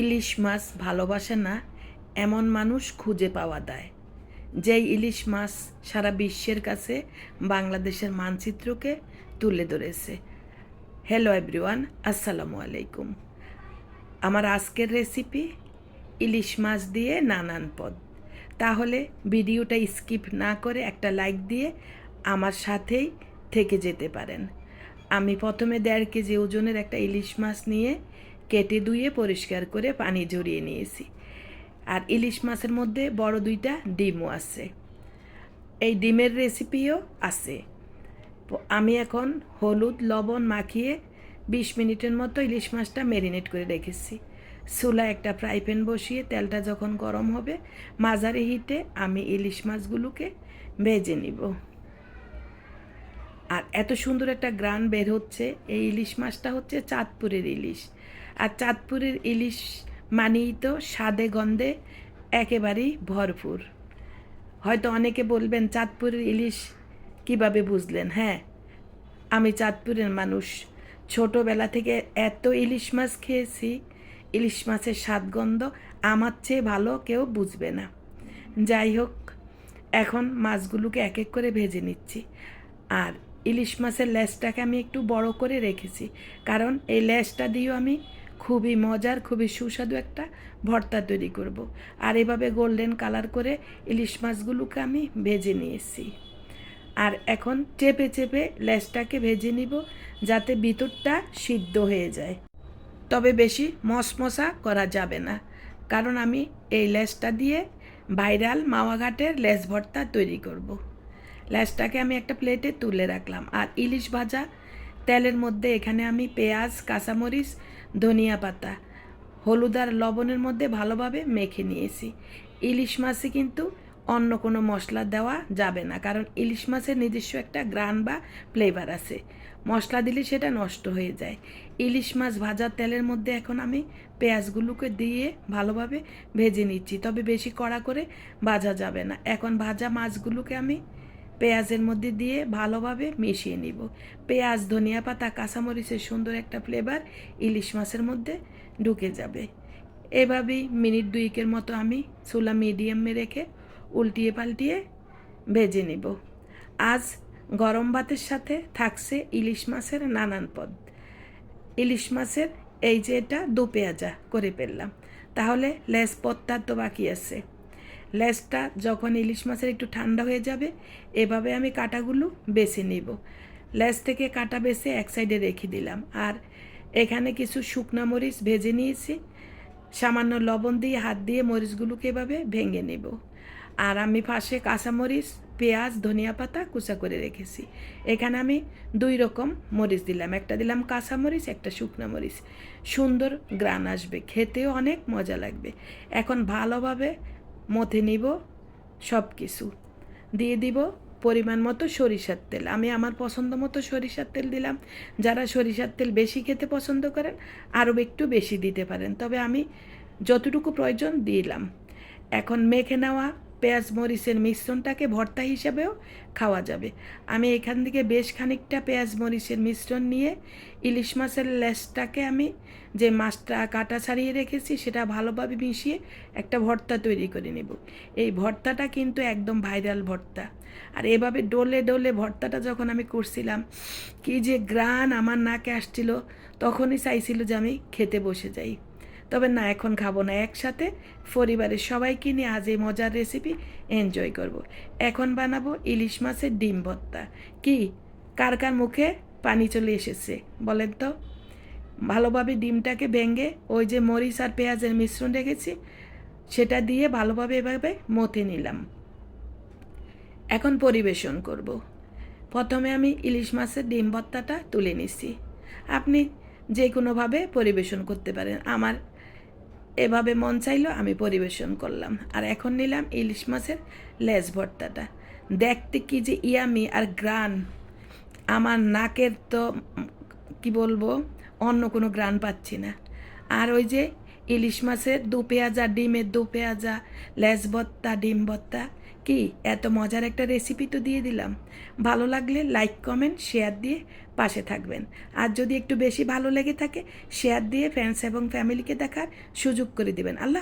ইলিশ মাছ ভালোবাসে না, এমন মানুষ খুঁজে পাওয়া যায়। যেই ইলিশ মাছ সারা বিশ্বের কাছে বাংলাদেশের মানচিত্রকে তুলে ধরেছে। হ্যালো এভরিওয়ান আসসালামু আলাইকুম। আমার আজকের রেসিপি ইলিশ মাছ দিয়ে নানান পদ। তাহলে ভিডিওটা স্কিপ না করে একটা লাইক দিয়ে আমার সাথেই থেকে যেতে পারেন। আমি প্রথমে দেড় কেজি ওজনের একটা ইলিশ মাছ নিয়ে কেটে ধুয়ে পরিষ্কার করে পানি ঝরিয়ে নিয়েছি। আর ইলিশ মাছের মধ্যে বড় দুইটা ডিমও আছে। এই ডিমের রেসিপিও আছে। আমি এখন হলুদ, লবণ মাখিয়ে বিশ মিনিটের মতো ইলিশ মাছটা ম্যারিনেট করে রেখেছি। চুলা একটা ফ্রাই প্যান বসিয়ে তেলটা যখন গরম হবে, মাঝারি হিটে আমি ইলিশ মাছগুলোকে ভেজে নিব। আর এত সুন্দর একটা গ্রান বের হচ্ছে, এই ইলিশ মাছটা হচ্ছে চাঁদপুরের ইলিশ। আর চাঁদপুরের ইলিশ মানেই তো স্বাদে গন্ধে একেবারেই ভরপুর। হয়তো অনেকে বলবেন, চাঁদপুরের ইলিশ কীভাবে বুঝলেন? হ্যাঁ আমি চাঁদপুরের মানুষ। ছোটোবেলা থেকে এত ইলিশ মাছ খেয়েছি, ইলিশ মাছের স্বাদগন্ধ আমার চেয়ে ভালো কেউ বুঝবে না। যাই হোক, এখন মাছগুলোকে এক এক করে ভেজে নিচ্ছি। আর ইলিশ মাছের লেজটাকে আমি একটু বড় করে রেখেছি কারণ এই লেজটা দিয়েও আমি খুবই মজার, খুবই সুস্বাদু একটা ভর্তা তৈরি করব। আর এভাবে গোল্ডেন কালার করে ইলিশ মাছগুলোকে আমি ভেজে নিয়েছি আর এখন চেপে চেপে লেজটাকে ভেজে নিব যাতে ভিতরটা সিদ্ধ হয়ে যায় তবে বেশি মশমশা করা যাবে না কারণ আমি এই লেজটা দিয়ে ভাইরাল মাওয়াঘাটের লেজ ভর্তা তৈরি করব। লেজটাকে আমি একটা প্লেটে তুলে রাখলাম। আর ইলিশ ভাজা, তেলের মধ্যে এখানে আমি পেঁয়াজ, কাঁচামরিচ, ধনিয়া পাতা, হলুদ আর লবণের মধ্যে ভালোভাবে মেখে নিয়েছি। ইলিশ মাছে কিন্তু অন্য কোনো মশলা দেওয়া যাবে না, কারণ ইলিশ মাছের নিজস্ব একটা গ্রান বা ফ্লেভার আছে। মশলা দিলে সেটা নষ্ট হয়ে যায়। ইলিশ মাছ ভাজার তেলের মধ্যে এখন আমি পেঁয়াজগুলোকে দিয়ে ভালোভাবে ভেজে নিচ্ছি, তবে বেশি কড়া করে ভাজা যাবে না। এখন ভাজা মাছগুলোকে আমি পেঁয়াজের মধ্যে দিয়ে ভালোভাবে মিশিয়ে নিব। পেঁয়াজ, ধনিয়া পাতা, কাঁচামরিচের সুন্দর একটা ফ্লেভার ইলিশ মাছের মধ্যে ঢুকে যাবে। এভাবেই মিনিট দুইকের মতো আমি চুলা মিডিয়ামে রেখে উল্টিয়ে পাল্টিয়ে ভেজে নিব। আজ গরম ভাতের সাথে থাকছে ইলিশ মাছের নানান পদ। ইলিশ মাছের এই যে এটা দু পেঁয়াজা করে ফেললাম তাহলে লেস পত্তার তো বাকি আছে। লেসটা যখন ইলিশ মাছের একটু ঠান্ডা হয়ে যাবে, এভাবে আমি কাটাগুলো বেছে নিব। লেস থেকে কাটা বেছে এক সাইডে রেখে দিলাম। আর এখানে কিছু শুকনা মরিচ ভেজে নিয়েছি। সামান্য লবণ দিয়ে হাত দিয়ে মরিচগুলোকে এভাবে ভেঙে নেব। আর আমি পাশে কাঁচামরিচ পেঁয়াজ, ধনিয়া পাতা কুচা করে রেখেছি। এখানে আমি দুই রকম মরিচ দিলাম। একটা দিলাম কাঁচামরিচ একটা শুকনা মরিচ। সুন্দর গ্রান আসবে, খেতেও অনেক মজা লাগবে। এখন ভালোভাবে মথে নিব সব কিছু। দিয়ে দিব পরিমাণ মতো সরিষার তেল। আমি আমার পছন্দ মতো সরিষার তেল দিলাম। যারা সরিষার তেল বেশি খেতে পছন্দ করেন, আরও একটু বেশি দিতে পারেন। তবে আমি যতটুকু প্রয়োজন দিলাম। এখন মেখে নেওয়া পেঁয়াজ, মরিচের মিশ্রণটাকে ভর্তা হিসাবেও খাওয়া যাবে। আমি এখান থেকে বেশ খানিকটা পেঁয়াজ, মরিচের মিশ্রণ নিয়ে ইলিশ মাছের লেসটাকে আমি যে মাছটা কাটা ছাড়িয়ে রেখেছি, সেটা ভালোভাবে মিশিয়ে একটা ভর্তা তৈরি করে নেব। এই ভর্তাটা কিন্তু একদম ভাইরাল ভর্তা। আর এভাবে ডোলে ডোলে ভর্তাটা যখন আমি করছিলাম, কি যে গ্রান আমার নাকে আসছিল, তখনই চাইছিল যে আমি খেতে বসে যাই। তবে না, এখন খাব না, একসাথে। পরিবারের সবাইকে নিয়ে আজ এই মজার রেসিপি এনজয় করব। এখন বানাবো ইলিশ মাছের ডিম ভর্তা। কি? কার কার মুখে? পানি চলে এসেছে, বলেন তো। ভালোভাবে ডিমটাকে ভেঙে ওই যে মরিচ আর পেঁয়াজের মিশ্রণ রেখেছি, সেটা দিয়ে ভালোভাবে এভাবে মথে নিলাম। এখন পরিবেশন করব। প্রথমে আমি ইলিশ মাছের ডিম ভর্তাটা তুলে নিছি। আপনি যে কোনোভাবে পরিবেশন করতে পারেন। আমার এভাবে মন চাইলো আমি পরিবেশন করলাম। আর এখন নিলাম ইলিশ মাছের লেজ ভর্তাটা। দেখতে কি যে ইয়ামি আর গ্রান। আমার নাকের তো, কি বলব, অন্য কোনো গ্রান পাচ্ছি না। আর ওই যে ইলিশ মাছের দু পেঁয়াজা, ডিমের দু পেঁয়াজা, লেজ ভর্তা, ডিম ভর্তা কি, এত মজার একটা রেসিপি তো দিয়ে দিলাম। ভালো লাগলে লাইক কমেন্ট শেয়ার দিয়ে পাশে থাকবেন। আর যদি একটু বেশি ভালো লেগে থাকে শেয়ার দিয়ে ফ্রেন্ডস এবং ফ্যামিলিকে দেখার সুযোগ করে দেবেন। আল্লাহ